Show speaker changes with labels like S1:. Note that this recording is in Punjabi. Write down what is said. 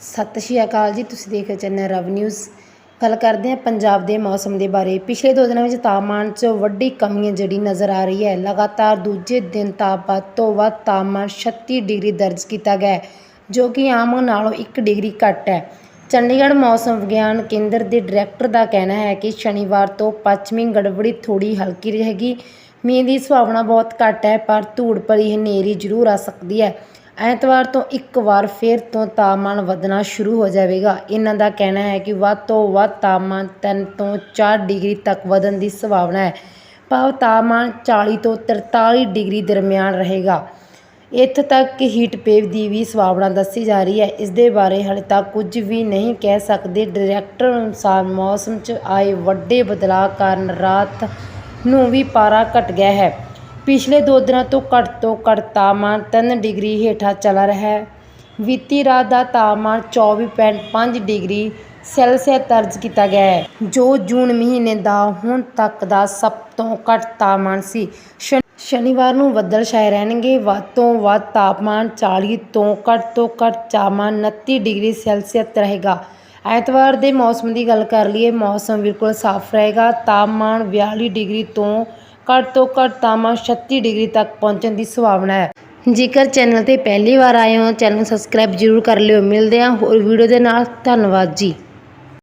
S1: ਸਤਿ ਸ਼੍ਰੀ ਅਕਾਲ ਜੀ, ਤੁਸੀਂ ਦੇਖ ਰਹੇ ਚੈਨਲ ਰਵ ਨਿਊਜ਼। ਗੱਲ ਕਰਦੇ ਹਾਂ ਪੰਜਾਬ ਦੇ ਮੌਸਮ ਦੇ ਬਾਰੇ। ਪਿਛਲੇ ਦੋ ਦਿਨਾਂ ਵਿੱਚ ਤਾਪਮਾਨ 'ਚ ਵੱਡੀ ਕਮੀ ਹੈ, ਜਿਹੜੀ ਨਜ਼ਰ ਆ ਰਹੀ ਹੈ। ਲਗਾਤਾਰ ਦੂਜੇ ਦਿਨ ਤਾਪ ਵੱਧ ਤੋਂ ਵੱਧ ਤਾਪਮਾਨ 36 ਡਿਗਰੀ ਦਰਜ ਕੀਤਾ ਗਿਆ ਜੋ ਕਿ ਆਮ ਨਾਲੋਂ 1 ਡਿਗਰੀ ਘੱਟ ਹੈ। ਚੰਡੀਗੜ੍ਹ ਮੌਸਮ ਵਿਗਿਆਨ ਕੇਂਦਰ ਦੇ ਡਾਇਰੈਕਟਰ ਦਾ ਕਹਿਣਾ ਹੈ ਕਿ ਸ਼ਨੀਵਾਰ ਤੋਂ ਪੱਛਮੀ ਗੜਬੜੀ ਥੋੜੀ ਹਲਕੀ ਰਹੇਗੀ। ਮੀਂਹ ਦੀ ਸੰਭਾਵਨਾ ਬਹੁਤ ਘੱਟ ਹੈ, ਪਰ ਧੂੜ ਭਰੀ ਹਨੇਰੀ ਜ਼ਰੂਰ ਆ ਸਕਦੀ ਹੈ। ਐਤਵਾਰ ਤੋਂ ਇੱਕ ਵਾਰ ਫਿਰ ਤੋਂ ਤਾਪਮਾਨ ਵਧਣਾ ਸ਼ੁਰੂ ਹੋ ਜਾਵੇਗਾ। ਇਹਨਾਂ ਦਾ ਕਹਿਣਾ ਹੈ ਕਿ ਵੱਧ ਤੋਂ ਵੱਧ ਤਾਪਮਾਨ 3 ਤੋਂ 4 ਡਿਗਰੀ ਤੱਕ ਵਧਣ ਦੀ ਸੰਭਾਵਨਾ ਹੈ। ਭਾਵ ਤਾਪਮਾਨ 40 ਤੋਂ 43 ਡਿਗਰੀ ਦਰਮਿਆਨ ਰਹੇਗਾ। ਇੱਥੇ ਤੱਕ ਕਿ ਹੀਟ ਵੇਵ ਦੀ ਵੀ ਸੰਭਾਵਨਾ ਦੱਸੀ ਜਾ ਰਹੀ ਹੈ। ਇਸ ਦੇ ਬਾਰੇ ਹਾਲੇ ਤੱਕ ਕੁਝ ਵੀ ਨਹੀਂ ਕਹਿ ਸਕਦੇ। ਡਾਇਰੈਕਟਰ ਅਨੁਸਾਰ ਮੌਸਮ 'ਚ ਆਏ ਵੱਡੇ ਬਦਲਾਅ ਕਾਰਨ ਰਾਤ ਨੂੰ ਵੀ ਪਾਰਾ ਘਟ ਗਿਆ ਹੈ। ਪਿਛਲੇ ਦੋ ਦਿਨਾਂ ਤੋਂ ਘੱਟ ਤੋਂ ਘੱਟ ਤਾਪਮਾਨ ਤਿੰਨ ਡਿਗਰੀ ਹੇਠਾਂ ਚਲਾ ਰਿਹਾ ਹੈ। ਬੀਤੀ ਰਾਤ ਦਾ ਤਾਪਮਾਨ 24.5 ਡਿਗਰੀ ਸੈਲਸੀਅਸ ਦਰਜ ਕੀਤਾ ਗਿਆ ਹੈ, ਜੋ ਜੂਨ ਮਹੀਨੇ ਦਾ ਹੁਣ ਤੱਕ ਦਾ ਸਭ ਤੋਂ ਘੱਟ ਤਾਪਮਾਨ ਸੀ। ਸ਼ਨੀਵਾਰ ਨੂੰ ਬੱਦਲ ਛਾਏ ਰਹਿਣਗੇ। ਵੱਧ ਤੋਂ ਵੱਧ ਤਾਪਮਾਨ 40 ਤੋਂ ਘੱਟ ਤੋਂ ਘੱਟ ਤਾਪਮਾਨ 29 ਡਿਗਰੀ ਸੈਲਸੀਅਸ ਰਹੇਗਾ। ਐਤਵਾਰ ਦੇ ਮੌਸਮ ਦੀ ਗੱਲ ਕਰ ਲਈਏ, ਮੌਸਮ ਬਿਲਕੁਲ ਸਾਫ਼ ਰਹੇਗਾ। ਤਾਪਮਾਨ 42 ਡਿਗਰੀ ਤੋਂ ਘੱਟ ਤੋਂ ਘੱਟ ਤਾਪਮਾਨ 36 ਡਿਗਰੀ ਤੱਕ ਪਹੁੰਚਣ ਦੀ ਸੰਭਾਵਨਾ ਹੈ। ਜੇਕਰ ਚੈਨਲ ਤੇ ਪਹਿਲੀ ਵਾਰ ਆਏ ਹੋ, ਚੈਨਲ ਨੂੰ ਸਬਸਕ੍ਰਾਈਬ ਜ਼ਰੂਰ ਕਰ ਲਿਓ। ਮਿਲਦੇ ਹਾਂ ਹੋਰ ਵੀਡੀਓ ਦੇ ਨਾਲ। ਧੰਨਵਾਦ ਜੀ।